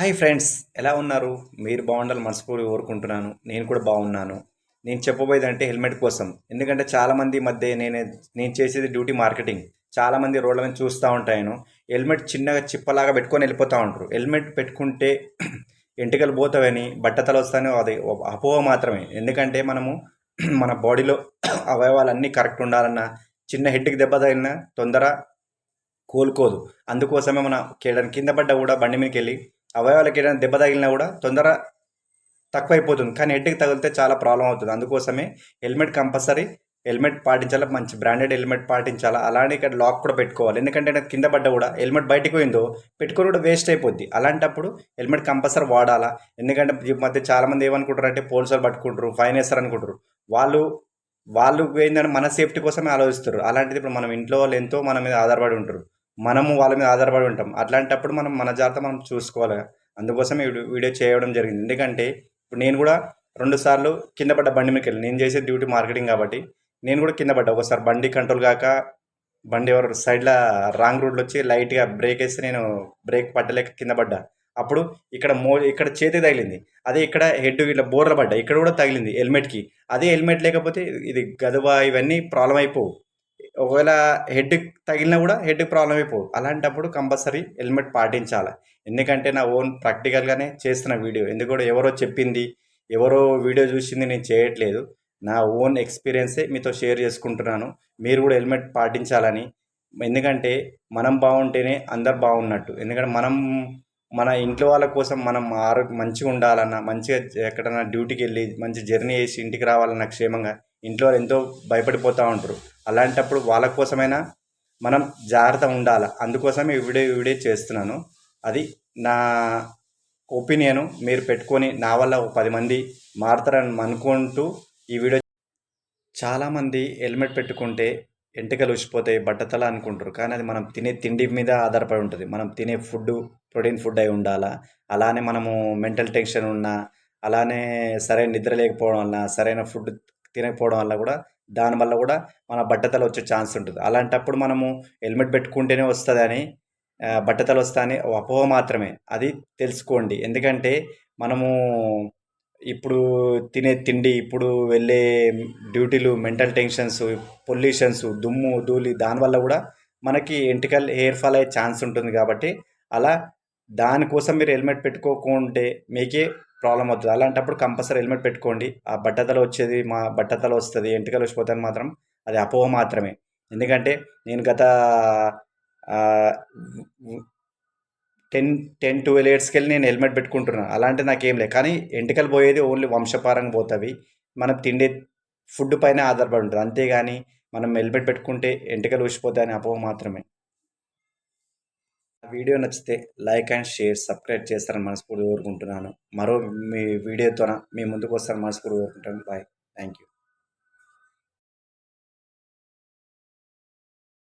Hi friends ఎలా ఉన్నారు? మీరు బాగుండాలి మనస్ఫూర్తి కోరుకుంటున్నాను. నేను కూడా బాగున్నాను. నేను చెప్పబోయేది అంటే హెల్మెట్ కోసం. ఎందుకంటే చాలామంది మధ్య నేను నేను చేసేది డ్యూటీ మార్కెటింగ్. చాలామంది రోడ్ల మీద చూస్తూ ఉంటాను హెల్మెట్ చిన్నగా చిప్పలాగా పెట్టుకొని వెళ్ళిపోతూ ఉంటారు. హెల్మెట్ పెట్టుకుంటే ఎంటికలు పోతావని బట్టతలు వస్తాయని అది అపోహ మాత్రమే. ఎందుకంటే మనము మన బాడీలో అవయవాలన్నీ కరెక్ట్ ఉండాలన్నా చిన్న హెడ్కి దెబ్బ తగిలిన తొందర కోలుకోదు. అందుకోసమే మన కింద పడ్డ కూడా బండి మీదకి వెళ్ళి అవయవాలకి ఏదైనా దెబ్బ తగిలినా కూడా తొందర తక్కువైపోతుంది. కానీ హెడ్కి తగిలితే చాలా ప్రాబ్లం అవుతుంది. అందుకోసమే హెల్మెట్ కంపల్సరీ హెల్మెట్ పాటించాలా? మంచి బ్రాండెడ్ హెల్మెట్ పాటించాలా? అలానే ఇక్కడ లాక్ కూడా పెట్టుకోవాలి. ఎందుకంటే నాకు కింద పడ్డ కూడా హెల్మెట్ బయటకు పోయిందో పెట్టుకొని కూడా వేస్ట్ అయిపోద్ది. అలాంటప్పుడు హెల్మెట్ కంపల్సరీ వాడాలా? ఎందుకంటే ఈ మధ్య చాలామంది ఏమనుకుంటారు అంటే పోలీసులు పట్టుకుంటారు ఫైన్ వేస్తారు అనుకుంటారు. వాళ్ళు వాళ్ళు ఏంటంటే మన సేఫ్టీ కోసమే ఆలోచిస్తారు అలాంటిది ఇప్పుడు మనం ఇంట్లో వాళ్ళు ఎంతో మన మీద ఆధారపడి ఉంటారు. మనము వాళ్ళ మీద ఆధారపడి ఉంటాం. అట్లాంటప్పుడు మనం మన జాగ్రత్త మనం చూసుకోవాలి. అందుకోసమే వీడియో చేయడం జరిగింది. ఎందుకంటే ఇప్పుడు నేను కూడా రెండు సార్లు కింద పడ్డ బండి మీదకి వెళ్ళి నేను చేసే డ్యూటీ మార్కెటింగ్ కాబట్టి నేను కూడా కింద పడ్డా. ఒకసారి బండి కంట్రోల్ కాక బండి ఎవరు సైడ్లో రాంగ్ రూట్లో వచ్చి లైట్గా బ్రేక్ వేస్తే నేను బ్రేక్ పట్టలేక కింద పడ్డా. అప్పుడు ఇక్కడ మో ఇక్కడ చేతి తగిలింది. అదే ఇక్కడ హెడ్ ఇట్లా బోర్ల పడ్డా. ఇక్కడ కూడా తగిలింది హెల్మెట్కి. అదే హెల్మెట్ లేకపోతే ఇది గదువ ఇవన్నీ ప్రాబ్లం అయిపోవు. ఒకవేళ హెడ్ తగిలినా కూడా హెడ్ ప్రాబ్లం అయిపోవు. అలాంటప్పుడు కంపల్సరీ హెల్మెట్ పాటించాలి. ఎందుకంటే నా ఓన్ ప్రాక్టికల్గానే చేస్తున్న వీడియో ఎందుకంటే ఎవరో చెప్పింది ఎవరో వీడియో చూసింది నేను చేయట్లేదు. నా ఓన్ ఎక్స్పీరియన్సే మీతో షేర్ చేసుకుంటున్నాను. మీరు కూడా హెల్మెట్ పాటించాలని. ఎందుకంటే మనం బాగుంటేనే అందరు బాగున్నట్టు. ఎందుకంటే మనం మన ఇంట్లో వాళ్ళ కోసం మనం ఆరోగ్యం మంచిగా ఉండాలన్నా మంచిగా ఎక్కడన్నా డ్యూటీకి వెళ్ళి మంచి జర్నీ చేసి ఇంటికి రావాలన్నా క్షేమంగా ఇంట్లో వాళ్ళు ఎంతో భయపడిపోతూ ఉంటారు. అలాంటప్పుడు వాళ్ళ కోసమైనా మనం జాగ్రత్త ఉండాలి? అందుకోసమే ఈ వీడియో వీడియో చేస్తున్నాను. అది నా ఒపీనియను మీరు పెట్టుకొని నా వల్ల ఒక పది మంది మారుతారని అనుకుంటూ ఈ వీడియో చాలామంది హెల్మెట్ పెట్టుకుంటే ఎంటికలు ఉసిపోతాయి బట్టతల అనుకుంటారు. కానీ అది మనం తినే తిండి మీద ఆధారపడి ఉంటుంది. మనం తినే ఫుడ్ ప్రోటీన్ ఫుడ్ అయి ఉండాలా? అలానే మనము మెంటల్ టెన్షన్ ఉన్నా అలానే సరైన నిద్ర లేకపోవడం వల్ల సరైన ఫుడ్ తినకపోవడం వల్ల కూడా దానివల్ల కూడా మన బట్టతల వచ్చే ఛాన్స్ ఉంటుంది. అలాంటప్పుడు మనము హెల్మెట్ పెట్టుకుంటేనే వస్తుందని బట్టతలు వస్తాయని అపోహ మాత్రమే. అది తెలుసుకోండి. ఎందుకంటే మనము ఇప్పుడు తినే తిండి ఇప్పుడు వెళ్ళే డ్యూటీలు మెంటల్ టెన్షన్స్ పొల్యూషన్స్ దుమ్ము ధూళి దానివల్ల కూడా మనకి ఎంటికల్ హెయిర్ ఫాల్ అయ్యే ఛాన్స్ ఉంటుంది కాబట్టి అలా దానికోసం మీరు హెల్మెట్ పెట్టుకోకుంటే మీకే ప్రాబ్లం అవుతుంది. అలాంటప్పుడు కంపల్సరీ హెల్మెట్ పెట్టుకోండి. ఆ బట్టతల వచ్చేది మా బట్టతల వస్తుంది ఎంటికలు వచ్చిపోతాను మాత్రం అది అపోహ మాత్రమే. ఎందుకంటే నేను గత టెన్ టెన్ ట్వెల్వ్ ఇయర్స్కి వెళ్ళి నేను హెల్మెట్ పెట్టుకుంటున్నాను అలాంటి నాకేం లేదు. కానీ ఎంటికలు పోయేది ఓన్లీ వంశపారంగా పోతుంది మనం తిండే ఫుడ్ పైన ఆధారపడి ఉంటుంది. అంతేగాని మనం హెల్మెట్ పెట్టుకుంటే ఎంటికలు ఊసిపోతాయని అపోహ మాత్రమే. వీడియో నచ్చితే లైక్ అండ్ షేర్ సబ్స్క్రైబ్ చేస్తారని మనస్ఫూర్తి కోరుకుంటున్నాను. మరో మీ వీడియోతోన మీ ముందుకు వస్తారని మనస్ఫూర్తి కోరుకుంటాను బాయ్ థ్యాంక్ యూ